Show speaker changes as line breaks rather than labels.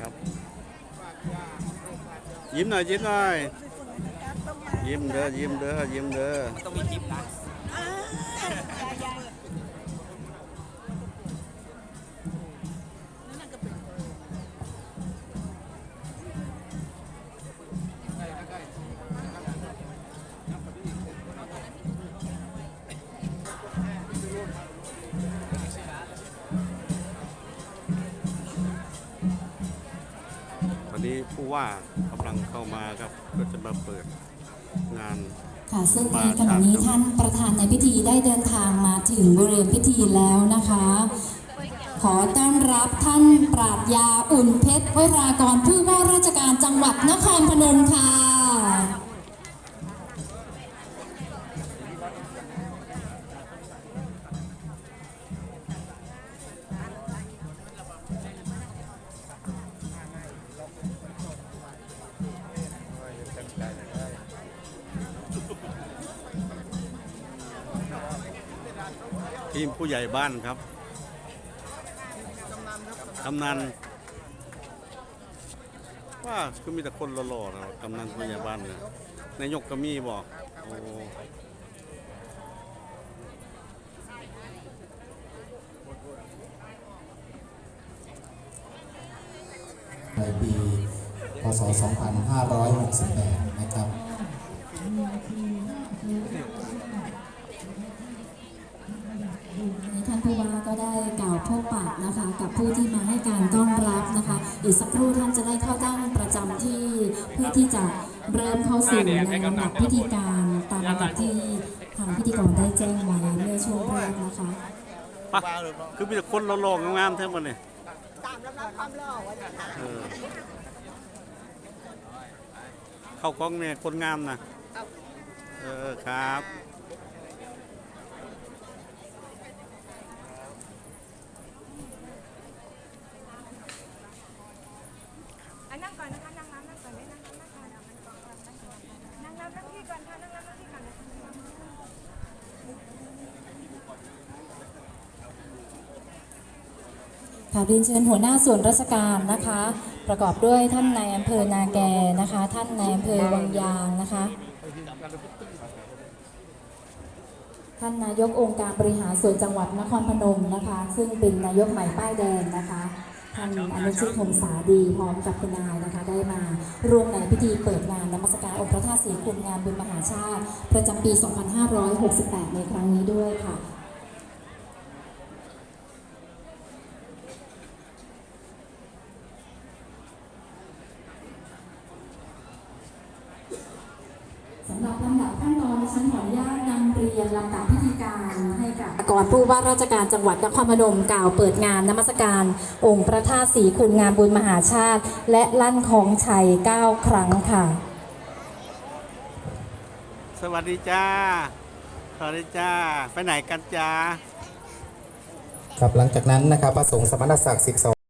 ครับ ยิ้มหน่อยยิ้มหน่อย ยิ้มเด้อยิ้มเด้อยิ้มเด้อ
มันต้องมีทิปนะ
วันนี้ ผู้ว่ากำลังเข้ามาครับก็จะมาเปิดงาน
ค่ะซึ่งในขณะนี้ท่านประธานในพิธีได้เดินทางมาถึงบริเวณพิธีแล้วนะคะ ขอต้อนรับท่านปราดยาอุ่นเพชรวรากรผู้ว่าราชการจังหวัดนครพนมค่ะ
ทีมผู้ใหญ่บ้านครับกำนันว่าก็มีแต่คนหล่อๆนะกำนันผู้ใหญ่บ้านเนี่ยนายกก็มีบอกโอ้
ในปี พศ 2568 นะครับ
ท่านผู้ว่าก็ได้กล่าวพบปาก นะคะกับผู้ที่มาให้การต้อนรับนะคะ อีกสักครู่ท่านจะได้เข้าตั้งประจำที่เพื่อที่จะเริ่มเข้าสู่ในลำดับพิธีการตามลำดับที่ทางพิธีกรได้แจ้งไว้เมื่อช่วงแรกนะคะ
ปะคือมีแต่คนหล่อๆงามๆแท้หมดเลย
ตามลำดับความหล่อว่าอย่างนั้น
เออเข้ากล้องเนี่ยคนงามนะเออครับ
อะนั่ง ก่อนนะคะนั่งรับนั่งก่อนเลยนั่งรับนั่งก่อนเอามันก่อนนั่งรับนั่งที่ก่อนค่ะนั่งรับนั่งที่ก่อนเลย
ค่ะเรียนเชิญหัวหน้าส่วนราชการนะคะ ประกอบด้วยท่านนายอำเภอนาแกนะคะ ท่านนายอำเภอวังยางนะคะ ท่านนายกองค์การบริหารส่วนจังหวัดนครพนมนะคะ ซึ่งเป็นนายกใหม่ป้ายแดงนะคะ ท่านอนุชิตพงษาดีพร้อมกับคุณนายนะคะ ได้มาร่วมในพิธีเปิดงานนมัสการองค์พระธาตุศรีคุณงานบุญมหาชาติ ประจำปี 2568 ในครั้งนี้ด้วยค่ะสำหรับ ฉันขออนุญาตนำเรียนลำดับพิธีการให้กับก่อนผู้ว่าราชการจังหวัดนครพนมกล่าวเปิดงานนมัสการ องค์พระธาตุศรีคุณงามบุญมหาชาติ และลั่นของชัย 9 ครั้งค่ะ
สวัสดีจ้า สวัสดีจ้า ไปไหนกันจ้า
ครับหลังจากนั้นนะครับพระสงฆ์สมณศักดิ์สิกษ